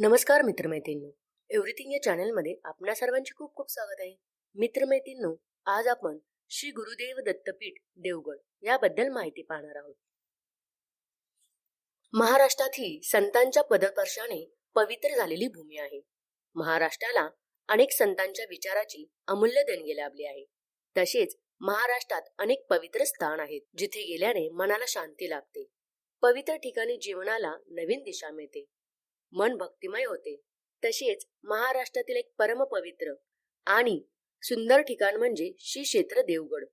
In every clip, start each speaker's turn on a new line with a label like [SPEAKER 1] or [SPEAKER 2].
[SPEAKER 1] नमस्कार मित्रमैत्रिणींनो. एव्हरीथिंग या चॅनलमध्ये आपणा सर्वांचे खूप खूप स्वागत आहे. मित्रमैत्रिणींनो आज आपण श्री गुरुदेव दत्तपीठ देवगड याबद्दल माहिती पाहणार आहोत. महाराष्ट्रात ही संतांच्या पदपर्शाने पवित्र झालेली भूमी आहे. महाराष्ट्राला अनेक संतांच्या विचाराची अमूल्य देणगी लाभली आहे. तसेच महाराष्ट्रात अनेक पवित्र स्थान आहेत जिथे गेल्याने मनाला शांती लाभते. पवित्र ठिकाणी जीवनाला नवीन दिशा मिळते. मन भक्तिमय होते. तसेच महाराष्ट्रातील एक परमपवित्र आणि सुंदर ठिकाण म्हणजे श्री क्षेत्र देवगड.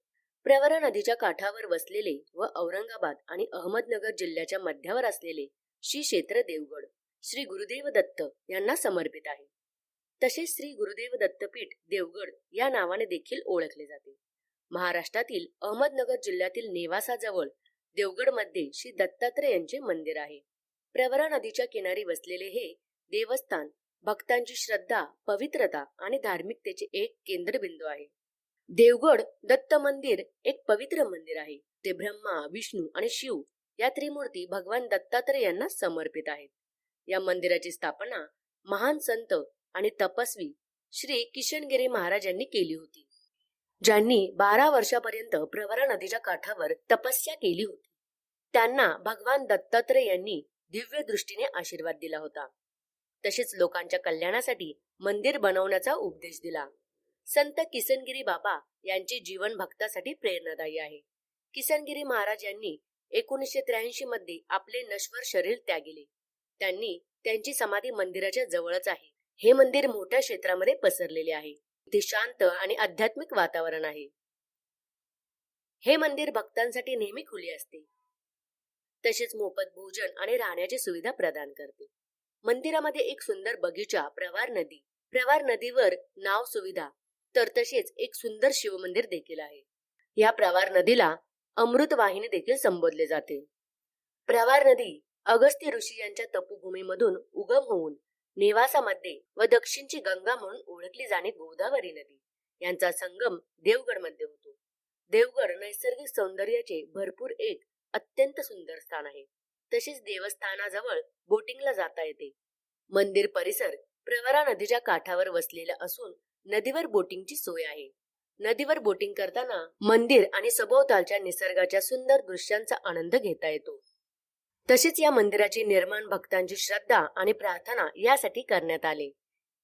[SPEAKER 1] प्रवरा नदीच्या काठावर वसलेले व औरंगाबाद आणि अहमदनगर जिल्ह्याच्या मध्यावर असलेले श्री क्षेत्र देवगड श्री गुरुदेव दत्त यांना समर्पित आहे. तसेच श्री गुरुदेव दत्तपीठ देवगड या नावाने देखील ओळखले जाते. महाराष्ट्रातील अहमदनगर जिल्ह्यातील नेवासाजवळ देवगडमध्ये श्री दत्तात्रय यांचे मंदिर आहे. प्रवरा नदीच्या किनारी वसलेले हे देवस्थान भक्तांची श्रद्धा पवित्रता आणि धार्मिकतेचे एक केंद्रबिंदू आहे. देवगड दत्त मंदिर एक पवित्र मंदिर आहे. ते ब्रह्मा विष्णू आणि शिव या त्रिमूर्ती भगवान दत्तात्रय यांना समर्पित आहेत. या मंदिराची स्थापना महान संत आणि तपस्वी श्री किशनगिरी महाराज यांनी केली होती ज्यांनी बारा वर्षापर्यंत प्रवरा नदीच्या काठावर तपस्या केली होती. त्यांना भगवान दत्तात्रय यांनी दिव्य दृष्टीने आशीर्वाद दिला होता. तसेच लोकांच्या कल्याणासाठी मंदिर बनवण्याचा उपदेश दिला. संत किसनगिरी बाबा यांचे जीवन भक्तासाठी प्रेरणादायी आहे. किसनगिरी महाराज यांनी एकोणीसशे त्र्याऐंशी मध्ये आपले नश्वर शरीर त्यागिले. त्यांनी त्यांची समाधी मंदिराच्या जवळच आहे. हे मंदिर मोठ्या क्षेत्रामध्ये पसरलेले आहे. इथे शांत आणि आध्यात्मिक वातावरण आहे. हे मंदिर भक्तांसाठी नेहमी खुले असते. तसेच मोफत भोजन आणि राहण्याची सुविधा प्रदान करते. मंदिरामध्ये एक सुंदर बगीचा प्रवार नदी प्रवार नदीवर नाव सुविधा तर तसेच एक सुंदर शिवमंदिर देखील आहे. या प्रवार नदीला अमृत वाहिनी देखील संबोधले जाते. प्रवार नदी अगस्त्य ऋषी यांच्या तपोभूमीमधून उगम होऊन नेवासामध्ये व दक्षिणची गंगा म्हणून ओळखली जाणे गोदावरी नदी यांचा संगम देवगडमध्ये होतो. देवगड नैसर्गिक सौंदर्याचे भरपूर एक अत्यंत सुंदर स्थान आहे. तसेच देवस्थानाजवळ बोटिंगला जाता येते. मंदिर परिसर प्रवरा नदीच्या काठावर वसलेला असून नदीवर बोटिंगची सोय आहे. नदीवर बोटिंग करताना मंदिर आणि सभोवतालच्या निसर्गाच्या सुंदर दृश्यांचा आनंद घेता येतो. तसेच या मंदिराचे निर्माण भक्तांची श्रद्धा आणि प्रार्थना यासाठी करण्यात आले.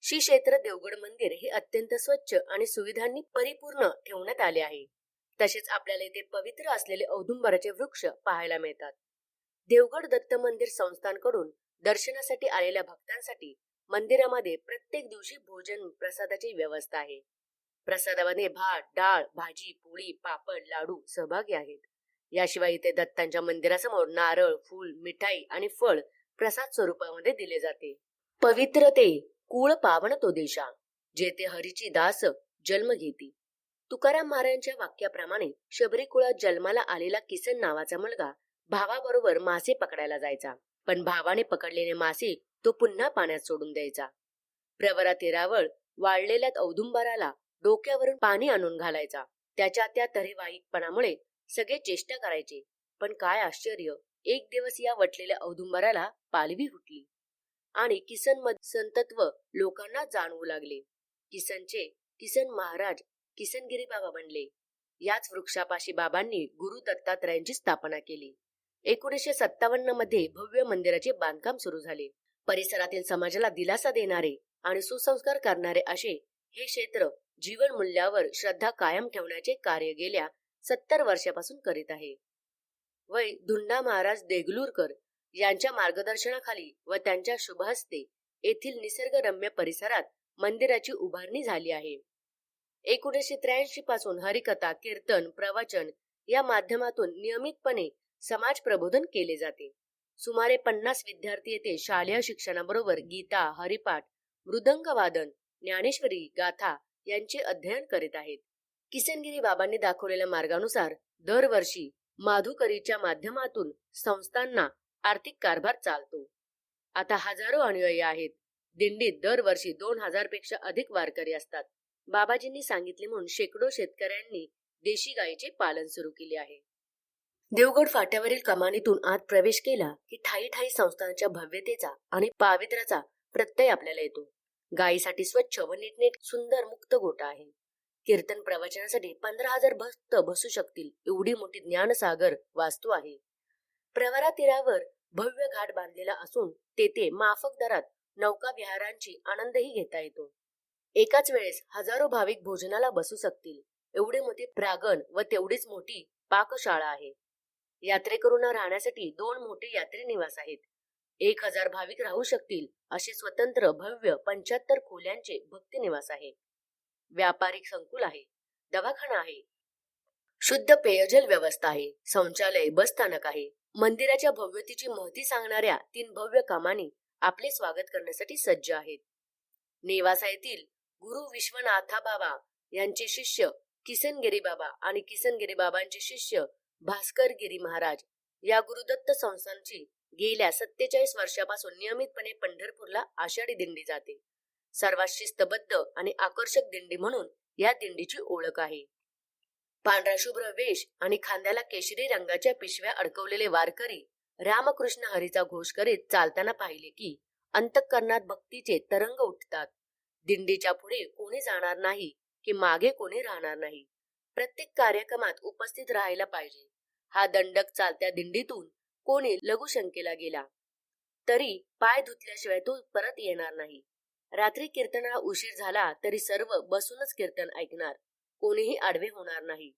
[SPEAKER 1] श्री क्षेत्र देवगड मंदिर हे अत्यंत स्वच्छ आणि सुविधांनी परिपूर्ण ठेवण्यात आले आहे. तसेच आपल्याला इथे पवित्र असलेले औदुंबराचे वृक्ष पाहायला मिळतात. देवगड दत्त मंदिर संस्थांकडून दर्शनासाठी आलेल्या भक्तांसाठी मंदिरामध्ये प्रत्येक दिवशी भोजन प्रसादाची व्यवस्था आहे. प्रसादामध्ये भात डाळ भाजी पोळी पापड लाडू सहभागी आहेत. याशिवाय इथे दत्तांच्या मंदिरासमोर नारळ फूल मिठाई आणि फळ प्रसाद स्वरूपामध्ये दिले जाते. पवित्र ते कुळ पावन तो देशा जेथे हरीची दास जन्म घेती. तुकाराम महाराजांच्या वाक्याप्रमाणे शबरी कुळात जन्माला आलेला किसन नावाचा मुलगा भावाबरोबर मासे पकडायला जायचा. पण भावाने पकडलेले मासे तो पुन्हा पाण्यात सोडून द्यायचा. प्रवरा तेरावळ वाळलेल्या औदुंबराला डोक्यावरून पाणी आणून घालायचा. त्याच्या त्या तरेवाईकपणामुळे सगळे चेष्टा करायचे. पण काय आश्चर्य एक दिवस या वटलेल्या औदुंबराला पालवी फुटली आणि किसनमध्ये संतत्व लोकांना जाणवू लागले. किसनचे किसन महाराज किसनगिरी बाबा बनले. याच वृक्षापाशी बाबांनी गुरु दत्तात्रयांची स्थापना केली. एकोणीसशे सत्तावन्नमध्ये भव्य मंदिराचे बांधकाम सुरू झाले. परिसरातील समाजाला दिलासा देणारे आणि सुसंस्कार करणारे असे हे क्षेत्र जीवन मूल्यावर श्रद्धा कायम ठेवण्याचे कार्य गेल्या सत्तर वर्षापासून करीत आहे. वय धुंडा महाराज देगलूरकर यांच्या मार्गदर्शनाखाली व त्यांच्या शुभहस्ते येथील निसर्गरम्य परिसरात मंदिराची उभारणी झाली आहे. एकोणीसशे त्र्याऐंशी पासून हरिकथा कीर्तन प्रवचन या माध्यमातून नियमितपणे समाज प्रबोधन केले जाते. सुमारे पन्नास विद्यार्थी येथे शालेय शिक्षणाबरोबर गीता हरिपाठ मृदंग वादन ज्ञानेश्वरी गाथा यांचे अध्ययन करीत आहेत. किसनगिरी बाबांनी दाखवलेल्या मार्गानुसार दरवर्षी माधुकरीच्या माध्यमातून संस्थांना आर्थिक कारभार चालतो. आता हजारो अनुयायी आहेत. दिंडीत दरवर्षी दोन हजारपेक्षा अधिक वारकरी असतात. बाबाजींनी सांगितले म्हणून शेकडो शेतकऱ्यांनी देशी गायीचे पालन सुरू केले आहे. देवगड फाट्यावरील कमानीतून आत प्रवेश केला की ठाई ठाई संस्थानाच्या भव्यतेचा आणि पावित्र्याचा प्रत्यय आपल्याला येतो. गायीसाठी स्वच्छ व नीटनेट सुंदर मुक्त गोटा आहे. कीर्तन प्रवचनासाठी पंधरा हजार भक्त बसू शकतील एवढी मोठी ज्ञानसागर वास्तू आहे. प्रवरा तीरावर भव्य घाट बांधलेला असून तेथे माफक दरात नौका विहारांची आनंदही घेता येतो. एकाच वेळेस हजारो भाविक भोजनाला बसू शकतील. एवढे मोठे प्रागण व तेवढीच मोठी पाकशाळा आहे. यात्रेकरूंना राहण्यासाठी दोन मोठे यात्री निवास आहेत. एक हजार भाविक राहू शकतील असे स्वतंत्र भव्य पंच्याहत्तर खोल्यांचे भक्ती निवास आहे. व्यापारिक संकुल आहे. दवाखाना आहे. शुद्ध पेयजल व्यवस्था आहे. शौचालय बस स्थानक आहे. मंदिराच्या भव्यतेची महती सांगणाऱ्या तीन भव्य कामानी आपले स्वागत करण्यासाठी सज्ज आहेत. नेवासा येथील गुरु विश्वनाथा बाबा यांचे शिष्य किसनगिरी बाबा आणि किसनगिरी बाबांचे शिष्य भास्कर गिरी महाराज या गुरुदत्त संस्थांची गेल्या सत्तेचाळीस वर्षापासून नियमितपणे पंढरपूरला आषाढी दिंडी जाते. सर्वात शिस्तबद्ध आणि आकर्षक दिंडी म्हणून या दिंडीची ओळख आहे. पांढरा शुभ्र वेश आणि खांद्याला केशरी रंगाच्या पिशव्या अडकवलेले वारकरी रामकृष्ण हरीचा घोष करीत चालताना पाहिले की अंतःकरणात भक्तीचे तरंग उठतात. दिंडीच्या पुढे कोणी जाणार नाही की मागे कोणी राहणार नाही. प्रत्येक कार्यक्रमात उपस्थित राहायला पाहिजे. हा दंडक चालत्या दिंडीतून कोणी लघुशंकेला गेला तरी पाय धुतल्याशिवाय तो परत येणार नाही. रात्री कीर्तनाला उशीर झाला तरी सर्व बसूनच कीर्तन ऐकणार कोणीही आडवे होणार नाही.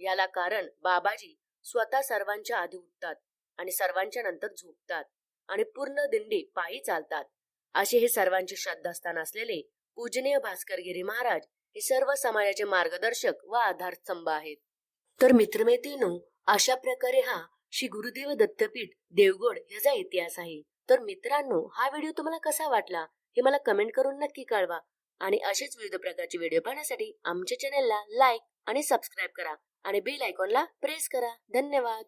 [SPEAKER 1] याला कारण बाबाजी स्वतः सर्वांच्या आधी उठतात आणि सर्वांच्या नंतर झोपतात आणि पूर्ण दिंडी पायी चालतात. अशी हे सर्वांचे श्रद्धास्थान असलेले पूजनीय भास्करगिरी महाराज हे सर्व समाजाचे मार्गदर्शक व आधारस्तंभ आहेत. तर मित्रमैत्रिणो अशा प्रकारे हा श्री गुरुदेव दत्तपीठ देवगड ह्याचा इतिहास आहे. तर मित्रांनो हा व्हिडिओ तुम्हाला कसा वाटला हे मला कमेंट करून नक्की कळवा आणि असेच विविध प्रकारचे व्हिडिओ पाहण्यासाठी आमच्या चॅनेलला लाईक आणि सबस्क्राईब करा आणि बेल आयकॉनला प्रेस करा. धन्यवाद!